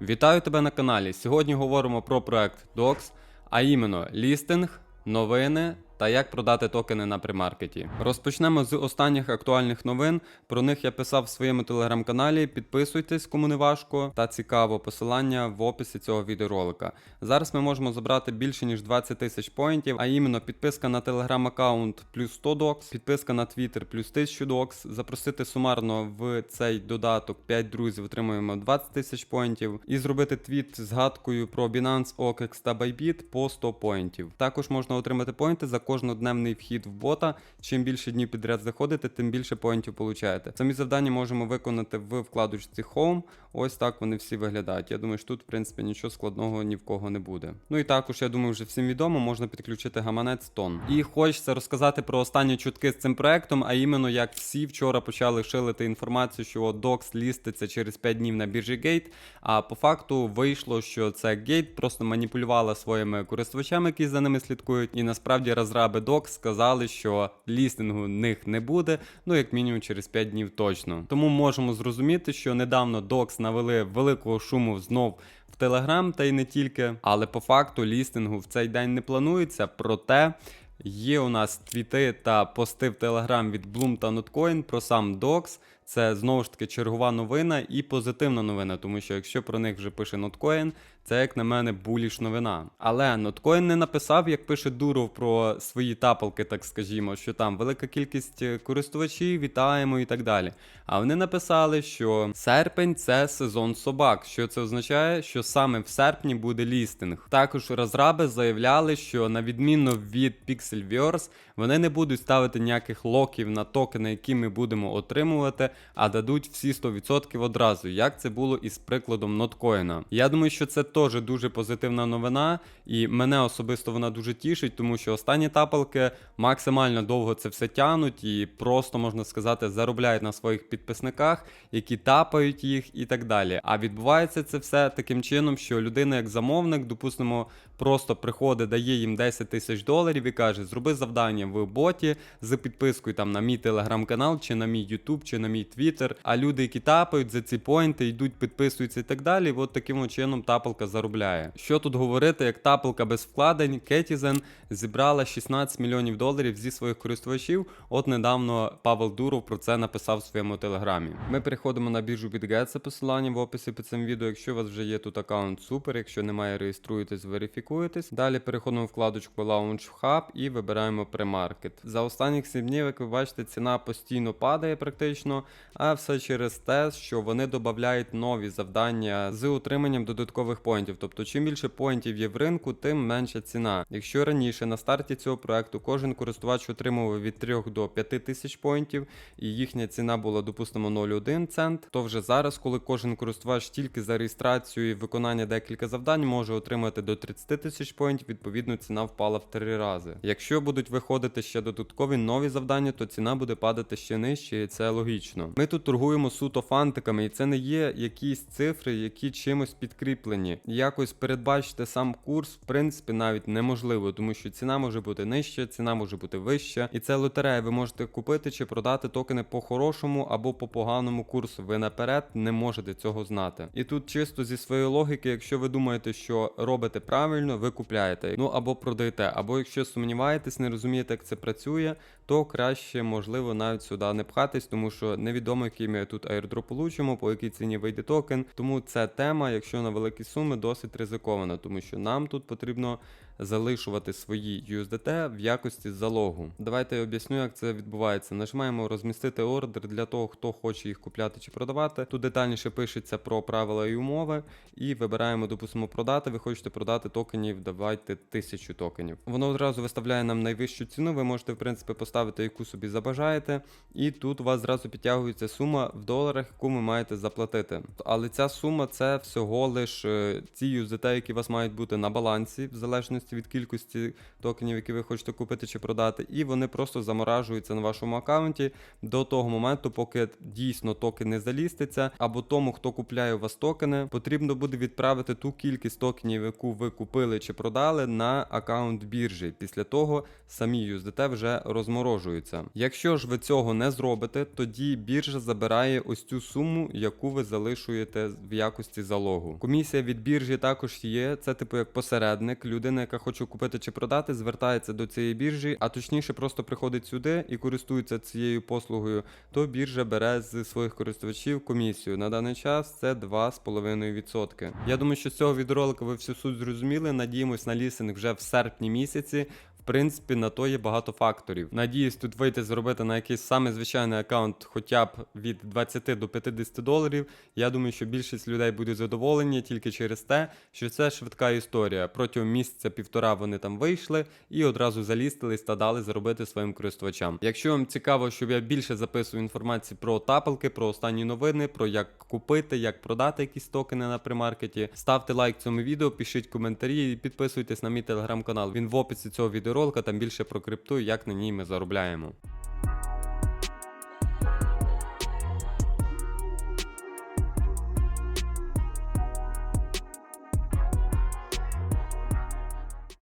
Вітаю тебе на каналі. Сьогодні говоримо про проект Docs, а іменно лістинг, новини та як продати токени на примаркеті. Розпочнемо з останніх актуальних новин. Про них я писав в своєму телеграм-каналі. Підписуйтесь, кому не важко та цікаво. Посилання в описі цього відеоролика. Зараз ми можемо забрати більше ніж 20 тисяч поінтів, а іменно підписка на телеграм-аккаунт плюс 100 докс, підписка на Twitter плюс 1000 докс. Запросити сумарно в цей додаток 5 друзів, отримуємо 20 тисяч поінтів. І зробити твіт з згадкою про Binance, OKEX та Bybit по 100 поінтів. Також можна отримати поінти за кожнодневний вхід в бота. Чим більше днів підряд заходите, тим більше поінтів получаєте. Самі завдання можемо виконати в вкладочці Home. Ось так вони всі виглядають. Я думаю, що тут, в принципі, нічого складного ні в кого не буде. Ну і також, я думаю, вже всім відомо, можна підключити гаманець тон. І хочеться розказати про останні чутки з цим проектом, а іменно як всі вчора почали шилити інформацію, що DOX ліститься через 5 днів на біржі Gate. А по факту вийшло, що це Gate просто маніпулювала своїми користувачами, які за ними слідкують. І насправді розраби DOX сказали, що лістингу них не буде, ну як мінімум через 5 днів точно. Тому можемо зрозуміти, що недавно DOX навели великого шуму знов в Telegram, та й не тільки. Але по факту лістингу в цей день не планується. Проте є у нас твіти та пости в Telegram від Bloom та Notcoin про сам DOX. Це знову ж таки чергова новина і позитивна новина, тому що якщо про них вже пише Notcoin, це як на мене буліш новина. Але Notcoin не написав, як пише Дуров про свої тапалки, так скажімо, що там велика кількість е, користувачів, вітаємо і так далі. А вони написали, що серпень це сезон собак. Що це означає? Що саме в серпні буде лістинг. Також розраби заявляли, що на відміну від Pixelverse, вони не будуть ставити ніяких локів на токени, які ми будемо отримувати, а дадуть всі 100% одразу, як це було із прикладом ноткоїна. Я думаю, що це теж дуже позитивна новина, і мене особисто вона дуже тішить, тому що останні тапалки максимально довго це все тянуть і просто можна сказати заробляють на своїх підписниках, які тапають їх і так далі. А відбувається це все таким чином, що людина, як замовник, допустимо, просто приходить, дає їм 10 тисяч доларів і каже: зроби завдання в боті з підпискою там на мій телеграм-канал, чи на мій Ютуб, чи на мій Твіттер. А люди, які тапають за ці поінти, йдуть, підписуються і так далі. От таким чином тапалка заробляє. Що тут говорити, як тапалка без вкладень, Кетізен зібрала 16 мільйонів доларів зі своїх користувачів. От недавно Павел Дуров про це написав в своєму телеграмі. Ми переходимо на біржу BitGet, це посилання в описі під цим відео. Якщо у вас вже є тут аккаунт, супер. Якщо немає, реєструєтесь, верифікуєтесь. Далі переходимо в вкладочку Launch Hub і вибираємо премаркет. За останніх 7 днів, як ви бачите, ціна постійно падає практично, а все через те, що вони додають нові завдання з отриманням додаткових поінтів. Тобто, чим більше поінтів є в ринку, тим менша ціна. Якщо раніше на старті цього проекту кожен користувач отримував від 3 до 5 тисяч поінтів, і їхня ціна була, допустимо, 0,1 цент, то вже зараз, коли кожен користувач тільки за реєстрацію і виконання декілька завдань може отримати до 30 тисяч поінтів, відповідно ціна впала в 3 рази. Якщо будуть виходити ще додаткові нові завдання, то ціна буде падати ще нижче, і це логічно. Ми тут торгуємо суто фантиками, і це не є якісь цифри, які чимось підкріплені. Якось передбачити сам курс, в принципі, навіть неможливо, тому що ціна може бути нижча, ціна може бути вища, і це лотерея. Ви можете купити чи продати токени по хорошому або по поганому курсу. Ви наперед не можете цього знати. І тут чисто зі своєї логіки, якщо ви думаєте, що робите правильно, ви купляєте. Ну або продаєте, або якщо сумніваєтесь, не розумієте, як це працює, то краще можливо навіть сюди не пхатись, тому що невідомо, який ми тут аірдроп получимо, по якій ціні вийде токен. Тому ця тема, якщо на великі суми, досить ризикована, тому що нам тут потрібно залишувати свої USDT в якості залогу. Давайте я об'ясню, як це відбувається. Нажимаємо розмістити ордер для того, хто хоче їх купляти чи продавати. Тут детальніше пишеться про правила і умови, і вибираємо, допустимо, продати. Ви хочете продати токенів, давайте тисячу токенів. Воно одразу виставляє нам найвищу ціну. Ви можете, в принципі, поставити яку собі забажаєте. І тут у вас зразу підтягується сума в доларах, яку ви маєте заплатити. Але ця сума це всього лиш е, ці USDT, які у вас мають бути на балансі, в залежності залежності від кількості токенів, які ви хочете купити чи продати, і вони просто заморажуються на вашому аккаунті до того моменту, поки дійсно токен не заліститься, або тому, хто купляє у вас токени, потрібно буде відправити ту кількість токенів, яку ви купили чи продали, на аккаунт біржі. Після того самі USDT вже розморожуються. Якщо ж ви цього не зробите, тоді біржа забирає ось цю суму, яку ви залишуєте в якості залогу. Комісія від біржі також є. Це типу як посередник. Людина, яка хоче купити чи продати, звертається до цієї біржі, а точніше просто приходить сюди і користується цією послугою. То біржа бере з своїх користувачів комісію. На даний час це 2,5%. Я думаю, що з цього відеоролика ви всю суть зрозуміли. Надіємось на лісинг вже в серпні місяці. Принципі, на то є багато факторів. Надіюсь, тут вийти зробити на якийсь саме звичайний аккаунт хоча б від 20 до 50 доларів. Я думаю, що більшість людей буде задоволені тільки через те, що це швидка історія. Протягом місяця-півтора вони там вийшли і одразу залістились та дали заробити своїм користувачам. Якщо вам цікаво, щоб я більше записував інформації про тапалки, про останні новини, про як купити, як продати якісь токени на примаркеті, ставте лайк цьому відео, пишіть коментарі і підписуйтесь на мій телеграм-канал. Він в описі цього відеоролика, там більше про крипту як на ній ми заробляємо.